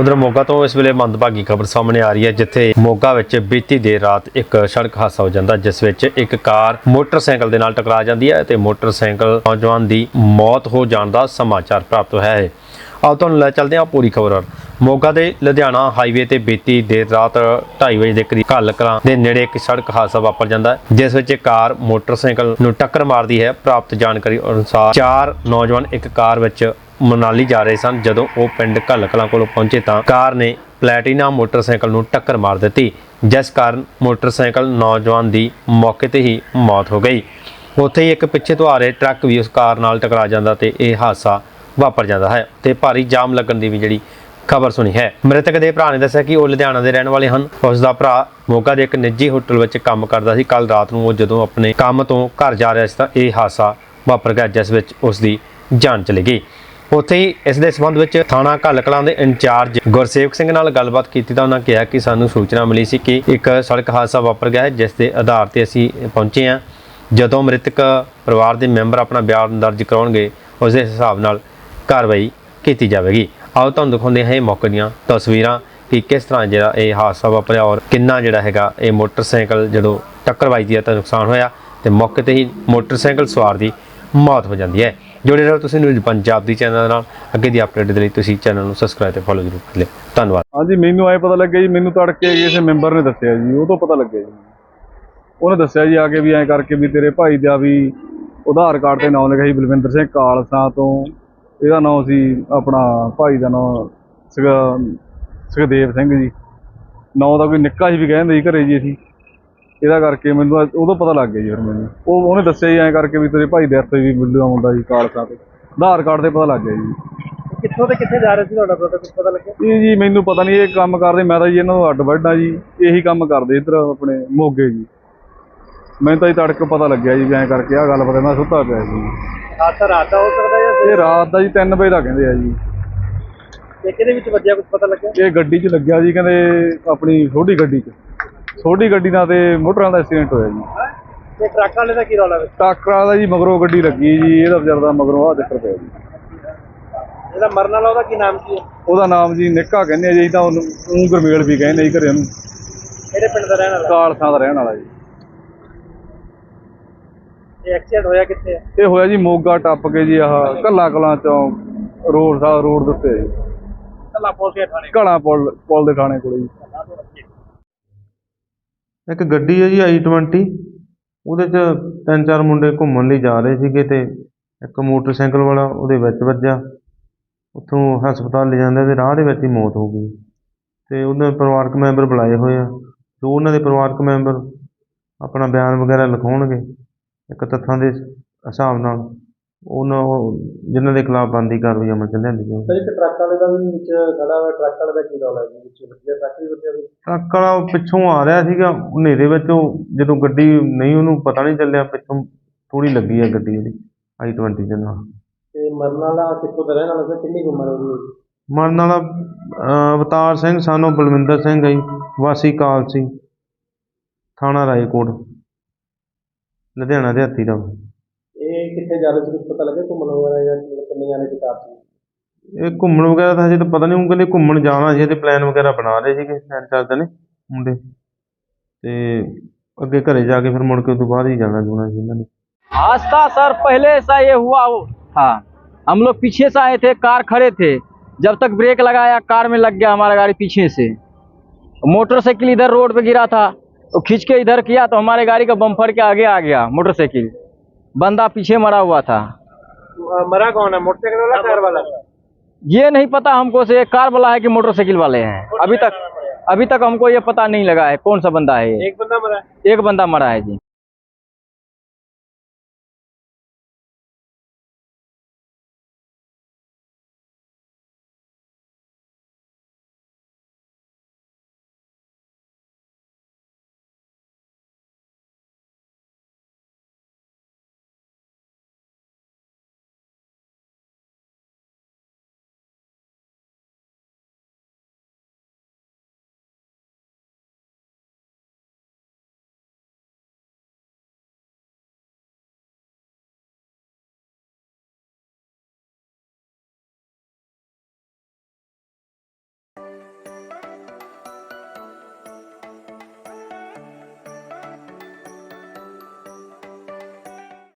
ਉਧਰ ਮੋਗਾ ਤੋਂ ਇਸ ਵੇਲੇ ਮੰਦਭਾਗੀ ਖਬਰ ਸਾਹਮਣੇ ਆ ਰਹੀ ਹੈ, ਜਿੱਥੇ ਮੋਗਾ ਵਿੱਚ ਬੀਤੀ ਦੇਰ ਰਾਤ ਇੱਕ ਸੜਕ ਹਾਦਸਾ ਹੋ ਜਾਂਦਾ, ਜਿਸ ਵਿੱਚ ਇੱਕ ਕਾਰ ਮੋਟਰਸਾਈਕਲ ਦੇ ਨਾਲ ਟਕਰਾ ਜਾਂਦੀ ਹੈ ਤੇ ਮੋਟਰਸਾਈਕਲ ਨੌਜਵਾਨ ਦੀ ਮੌਤ ਹੋ ਜਾਣ ਦਾ ਸਮਾਚਾਰ ਪ੍ਰਾਪਤ ਹੋਇਆ ਹੈ। ਆਓ ਤੁਹਾਨੂੰ ਲੈ ਚੱਲਦੇ ਹਾਂ ਪੂਰੀ ਖਬਰ। ਮੋਗਾ ਦੇ ਲੁਧਿਆਣਾ ਹਾਈਵੇ ਤੇ ਬੀਤੀ ਦੇਰ ਰਾਤ 2:30 ਵਜੇ ਦੇ ਕਰੀਬ ਘੱਲ ਕਲਾਂ ਦੇ ਨੇੜੇ ਇੱਕ ਸੜਕ ਹਾਦਸਾ ਵਾਪਰ ਜਾਂਦਾ ਹੈ, ਜਿਸ ਵਿੱਚ ਇੱਕ ਕਾਰ ਮੋਟਰਸਾਈਕਲ ਨੂੰ ਟੱਕਰ ਮਾਰਦੀ ਹੈ। ਪ੍ਰਾਪਤ ਜਾਣਕਾਰੀ ਅਨੁਸਾਰ ਚਾਰ ਨੌਜਵਾਨ ਇੱਕ ਕਾਰ ਵਿੱਚ ਮਨਾਲੀ ਜਾ ਰਹੇ ਸਨ। ਜਦੋਂ ਉਹ ਪਿੰਡ ਘੱਲ ਕਲਾਂ ਕੋਲ ਪਹੁੰਚੇ ਤਾਂ ਕਾਰ ਨੇ ਪਲੈਟੀਨਾ ਮੋਟਰਸਾਈਕਲ ਨੂੰ ਟੱਕਰ ਮਾਰ ਦਿੱਤੀ, ਜਿਸ ਕਾਰਨ ਮੋਟਰਸਾਈਕਲ ਨੌਜਵਾਨ ਦੀ ਮੌਕੇ ਤੇ ਹੀ ਮੌਤ ਹੋ ਗਈ। ਉੱਥੇ ਹੀ ਇੱਕ ਪਿੱਛੇ ਤੋਂ ਆ ਰਹੇ ਟਰੱਕ ਵੀ ਉਸ ਕਾਰ ਨਾਲ ਟਕਰਾ ਜਾਂਦਾ ਤੇ ਇਹ ਹਾਦਸਾ ਵਾਪਰ ਜਾਂਦਾ ਹੈ ਤੇ ਭਾਰੀ ਜਾਮ ਲੱਗਣ ਦੀ ਵੀ ਜਿਹੜੀ ਖਬਰ ਸੁਣੀ ਹੈ। ਮ੍ਰਿਤਕ ਦੇ ਭਰਾ ਨੇ ਦੱਸਿਆ ਕਿ ਉਹ ਲੁਧਿਆਣਾ ਦੇ ਰਹਿਣ ਵਾਲੇ ਹਨ। ਉਸ ਦਾ ਭਰਾ ਮੋਗਾ ਦੇ ਇੱਕ ਨਿੱਜੀ ਹੋਟਲ ਵਿੱਚ ਕੰਮ ਕਰਦਾ ਸੀ। ਕੱਲ ਰਾਤ ਨੂੰ ਉਹ ਜਦੋਂ ਆਪਣੇ ਕੰਮ ਤੋਂ ਘਰ ਜਾ ਰਿਹਾ ਸੀ ਤਾਂ ਇਹ ਹਾਦਸਾ ਵਾਪਰ ਗਿਆ, ਜਿਸ ਵਿੱਚ ਉਸ ਦੀ ਜਾਨ ਚਲੀ ਗਈ। ਉੱਥੇ ਹੀ ਇਸ ਦੇ ਸੰਬੰਧ ਵਿੱਚ ਥਾਣਾ ਘੱਲ ਕਲਾਂ ਦੇ ਇੰਚਾਰਜ ਗੁਰਸੇਵਕ ਸਿੰਘ ਨਾਲ ਗੱਲਬਾਤ ਕੀਤੀ ਤਾਂ ਉਹਨਾਂ ਕਿਹਾ ਕਿ ਸਾਨੂੰ ਸੂਚਨਾ ਮਿਲੀ ਸੀ ਕਿ ਇੱਕ ਸੜਕ ਹਾਦਸਾ ਵਾਪਰ ਗਿਆ ਹੈ, ਜਿਸ ਦੇ ਆਧਾਰ ਤੇ ਅਸੀਂ ਪਹੁੰਚੇ ਹਾਂ। ਜਦੋਂ ਮ੍ਰਿਤਕ ਪਰਿਵਾਰ ਦੇ ਮੈਂਬਰ ਆਪਣਾ ਬਿਆਨ ਦਰਜ ਕਰਾਉਣਗੇ, ਉਸ ਦੇ ਹਿਸਾਬ ਨਾਲ ਕਾਰਵਾਈ ਕੀਤੀ ਜਾਵੇਗੀ। ਆਓ ਤੁਹਾਨੂੰ ਦਿਖਾਉਂਦੇ ਹਾਂ ਇਹ ਮੌਕੇ ਦੀਆਂ ਤਸਵੀਰਾਂ ਕਿ ਕਿਸ ਤਰ੍ਹਾਂ ਜਿਹੜਾ ਇਹ ਹਾਦਸਾ ਵਾਪਰਿਆ ਔਰ ਕਿੰਨਾ ਜਿਹੜਾ ਹੈਗਾ ਇਹ ਮੋਟਰਸਾਈਕਲ ਜਦੋਂ ਟੱਕਰ ਵੱਜਦੀ ਹੈ ਤਾਂ ਨੁਕਸਾਨ ਹੋਇਆ ਤੇ ਮੌਕੇ ਤੇ ਹੀ ਮੋਟਰਸਾਈਕਲ ਸਵਾਰ ਦੀ ਮੌਤ ਹੋ ਜਾਂਦੀ ਹੈ। ਜੁੜੇ ਰਹੋ ਤੁਸੀਂ ਨਿਊਜ਼ ਪੰਜਾਬ ਦੀ ਚੈਨਲ ਨਾਲ। ਅੱਗੇ ਦੀ ਅਪਡੇਟ ਦੇ ਲਈ ਤੁਸੀਂ ਚੈਨਲ ਨੂੰ ਸਬਸਕ੍ਰਾਈਬ ਤੇ ਫੋਲੋ ਜ਼ਰੂਰ ਕਰ ਲਿਓ। ਧੰਨਵਾਦ। ਹਾਂਜੀ, ਮੈਨੂੰ ਐ ਪਤਾ ਲੱਗਿਆ ਜੀ, ਮੈਨੂੰ ਤੜਕੇ ਕਿਸੇ ਮੈਂਬਰ ਨੇ ਦੱਸਿਆ ਜੀ, ਉਹ ਤੋਂ ਪਤਾ ਲੱਗਿਆ ਜੀ। ਉਹਨੇ ਦੱਸਿਆ ਜੀ ਆ ਕੇ ਵੀ ਐਂ ਕਰਕੇ ਵੀ ਤੇਰੇ ਭਾਈ ਦਾ ਵੀ ਆਧਾਰ ਕਾਰਡ ਤੇ ਨਾਮ ਲਿਖਿਆ ਸੀ, ਬਲਵਿੰਦਰ ਸਿੰਘ ਕਾਲਸਾ ਤੋਂ। ਇਹਦਾ ਨਾਮ ਸੀ ਆਪਣਾ ਭਾਈ ਦਾ ਨਾਮ ਸੀਗਾ ਸੁਖਦੇਵ ਸਿੰਘ ਜੀ। ਨਾਂ ਦਾ ਕੋਈ ਨਿੱਕਾ ਸੀ ਵੀ ਕਹਿੰਦੇ ਸੀ ਘਰੇ ਜੀ ਅਸੀਂ। ਇਹਦਾ ਕਰਕੇ ਮੈਨੂੰ ਉਦੋਂ ਪਤਾ ਲੱਗ ਗਿਆ ਜੀ ਫਿਰ ਮੈਨੂੰ। ਉਹ ਉਹਨੇ ਦੱਸਿਆ ਜੀ ਐਂ ਕਰਕੇ ਵੀ ਤੇਰੇ ਭਾਈ ਦੇ ਹੱਥ ਵੀ ਬਿੱਲੂ ਦਾ ਮੁੰਡਾ ਜੀ ਕਾਲਸਾ ਤੇ ਆਧਾਰ ਕਾਰਡ ਤੇ ਪਤਾ ਲੱਗ ਗਿਆ ਜੀ। ਕਿੱਥੋਂ ਤੇ ਕਿੱਥੇ ਜਾ ਰਹੇ ਸੀ ਤੁਹਾਡਾ ਬ੍ਰਦਰ ਕੁਝ ਪਤਾ ਲੱਗਿਆ? ਇਹ ਜੀ ਮੈਨੂੰ ਪਤਾ ਨਹੀਂ ਇਹ ਕੰਮ ਕਰਦੇ ਮੈਂ ਤਾਂ ਜੀ ਇਹਨਾਂ ਨੂੰ ਅੱਡ ਵੱਡਾ ਜੀ। ਇਹੀ ਕੰਮ ਕਰਦੇ ਇੱਧਰ ਆਪਣੇ ਮੋਗੇ ਜੀ। ਮੈਨੂੰ ਤਾਂ ਜੀ ਤੜਕੇ ਪਤਾ ਲੱਗਿਆ ਜੀ ਐਂ ਕਰਕੇ ਆਹ ਗੱਲ ਪਤਾ ਮੈਂ ਸੁੱਤਾ ਪਿਆ ਸੀ ਹਾਦਸਾ ਰਾਤ ਦਾ ਹੋ ਸਕਦਾ ਜਾਂ ਇਹ ਰਾਤ ਦਾ ਜੀ 3 ਵਜੇ ਦਾ ਕਹਿੰਦੇ ਆ ਜੀ। ਤੇ ਕਿਹਦੇ ਵਿੱਚ ਵੱਜਿਆ ਕੁਝ ਪਤਾ ਲੱਗਿਆ? ਇਹ ਗੱਡੀ 'ਚ ਲੱਗਿਆ ਜੀ ਕਹਿੰਦੇ ਆਪਣੀ ਛੋਟੀ ਗੱਡੀ 'ਚ। ਛੋਟੀ ਗੱਡੀ ਨਾਲ ਤੇ ਮੋਟਰਾਂ ਦਾ ਐਕਸੀਡੈਂਟ ਹੋਇਆ ਜੀ। ਤੇ ਟਰੱਕ ਵਾਲੇ ਦਾ ਕੀ ਰੌਲਾ ਵਿੱਚ? ਟਾਕਰਾ ਦਾ ਜੀ ਮਗਰੋਂ ਗੱਡੀ ਲੱਗੀ ਜੀ ਇਹਦਾ ਵਿਚਾਰ ਦਾ ਮਗਰੋਂ ਆਹ ਚੱਕਰ ਪਿਆ ਜੀ। ਜਿਹੜਾ ਮਰਨ ਵਾਲਾ ਉਹਦਾ ਕੀ ਨਾਮ ਕੀ ਹੈ? ਉਹਦਾ ਨਾਮ ਜੀ ਨਿੱਕਾ ਕਹਿੰਦੇ ਆ ਜੀ ਤਾਂ ਉਹਨੂੰ ਊਂ ਗੁਰਮੇਲ ਵੀ ਕਹਿੰਦੇ ਜੀ ਘਰੇ ਉਹਨੂੰ ਕਿਹੜੇ ਪਿੰਡ ਦਾ ਰਹਿਣ ਵਾਲਾ? ਕਾਲਸਾਂ ਦਾ ਰਹਿਣ ਵਾਲਾ ਜੀ। ਇਹ ਐਕਸੀਡੈਂਟ ਹੋਇਆ ਕਿੱਥੇ ਹੈ ਇਹ ਹੋਇਆ ਜੀ ਮੋਗਾ ਟੱਪ ਕੇ ਜੀ ਆਹ ਕੱਲਾ ਕਲਾਂ ਚੋਂ ਰੋਡ ਸਾ ਰੋਡ ਦੇ ਉੱਤੇ। ਜੀ ਕੱਲਾ। ਥਾਣੇ ਪੁਲ ਦੇ ਥਾਣੇ ਕੋਲੇ ਜੀ। ਇੱਕ ਗੱਡੀ ਹੈ ਜੀ ਆਈ 20 ਉਹਦੇ 'ਚ ਤਿੰਨ ਚਾਰ ਮੁੰਡੇ ਘੁੰਮਣ ਲਈ ਜਾ ਰਹੇ ਸੀਗੇ ਅਤੇ ਇੱਕ ਮੋਟਰਸਾਈਕਲ ਵਾਲਾ ਉਹਦੇ ਵਿੱਚ ਵੱਜਿਆ। ਉੱਥੋਂ ਹਸਪਤਾਲ ਲੈ ਅਤੇ ਰਾਹ ਦੇ ਵਿੱਚ ਹੀ ਮੌਤ ਹੋ ਗਈ। ਅਤੇ ਉਹਨਾਂ ਦੇ ਪਰਿਵਾਰਕ ਮੈਂਬਰ ਬੁਲਾਏ ਹੋਏ ਆ। ਜੋ ਉਹਨਾਂ ਦੇ ਪਰਿਵਾਰਕ ਮੈਂਬਰ ਆਪਣਾ ਬਿਆਨ ਵਗੈਰਾ ਲਿਖਾਉਣਗੇ, ਇੱਕ ਤੱਥਾਂ ਦੇ ਹਿਸਾਬ ਨਾਲ। ਉਹਨਾਂ ਉਹ ਜਿਨ੍ਹਾਂ ਦੇ ਖਿਲਾਫ ਬਣਦੀ ਕਾਰਵਾਈ ਅਮਲ 'ਚ ਲਿਆਂਦੀ ਜਾਊਗੀ। ਸਰ ਇੱਕ ਟਰੱਕ ਵਾਲੇ ਦਾ ਵੀ ਵਿੱਚ ਖੜਾ ਹੋਇਆ ਟਰੱਕ ਵਾਲੇ ਦਾ ਕੀ ਰੌਲਾ ਹੈ ਜੀ ਵਿੱਚ? ਵੱਜਿਆ ਟਰੱਕ ਵੀ ਵੱਜਿਆ ਵੀ ਟਰੱਕ ਵਾਲਾ ਉਹ ਪਿੱਛੋਂ ਆ ਰਿਹਾ ਸੀਗਾ ਹਨੇਰੇ ਵਿੱਚ ਉਹ ਜਦੋਂ ਗੱਡੀ ਨਹੀਂ ਉਹਨੂੰ ਪਤਾ ਨਹੀਂ ਚੱਲਿਆ ਪਿੱਛੋਂ ਥੋੜੀ ਲੱਗੀ ਹੈ ਗੱਡੀ ਉਹਦੀ ਆਈ 20 ਦੇ ਨਾਲ। ਤੇ ਮਰਨ ਵਾਲਾ ਕਿੱਥੋਂ ਦਾ ਰਹਿਣ ਵਾਲਾ ਸੀ? ਕਿੰਨੀ ਕੁ ਉਮਰ ਉਹਦੀ? ਮਰਨ ਵਾਲਾ ਅਹ, ਅਵਤਾਰ ਸਿੰਘ ਸਾਨੂੰ ਬਲਵਿੰਦਰ ਸਿੰਘ ਹੈ ਜੀ, ਵਾਸੀ ਕਾਲਸੀ ਥਾਣਾ ਰਾਏਕੋਟ ਲੁਧਿਆਣਾ ਦੇ ਹੱਤੀ ਦਾ। ਇਹ ਕਿੱਥੇ ਜਾ ਰਹੇ ਸੀ ਕੁਝ ਪਤਾ ਲੱਗਿਆ ਘੁੰਮਣ ਵਗੈਰਾ ਜਾਂ ਮਤਲਬ ਕਿੰਨੇ ਜਾਣੇ ਦੀ ਕਾਰ ਸੀ ਇਹ ਘੁੰਮਣ ਵਗੈਰਾ ਤਾਂ ਹਜੇ ਤਾਂ ਪਤਾ ਨਹੀਂ ਉਹ ਕਹਿੰਦੇ ਘੁੰਮਣ ਜਾਣਾ ਸੀ ਤੇ ਪਲਾਨ ਵਗੈਰਾ ਬਣਾ ਰਹੇ ਸੀਗੇ ਤਿੰਨ ਚਾਰ ਦਿਨ ਮੁੰਡੇ ਤੇ ਅੱਗੇ ਘਰੇ ਜਾ ਕੇ ਫਿਰ ਮੁੜ ਕੇ ਉਸ ਤੋਂ ਬਾਅਦ ਹੀ ਜਾਣਾ ਜੂਣਾ ਸੀ ਇਹਨਾਂ ਨੇ हादसा सर पहले ऐसा ये हुआ वो था हम लोग पीछे से आए थे कार खड़े थे जब तक ब्रेक लगाया कार में लग गया हमारा गाड़ी पीछे से मोटरसाइकिल इधर रोड पे गिरा था वो खींच के इधर किया तो हमारे गाड़ी का बम्फर के आगे आ गया मोटरसाइकिल बंदा पीछे मरा हुआ था। मरा कौन है? मोटरसाइकिल वाला कार वाला? ये नहीं पता हमको से कार वाला है कि मोटरसाइकिल वाले हैं? अभी तक अभी तक हमको ये पता नहीं लगा है कौन सा बंदा है एक बंदा मरा है। एक बंदा मरा है जी।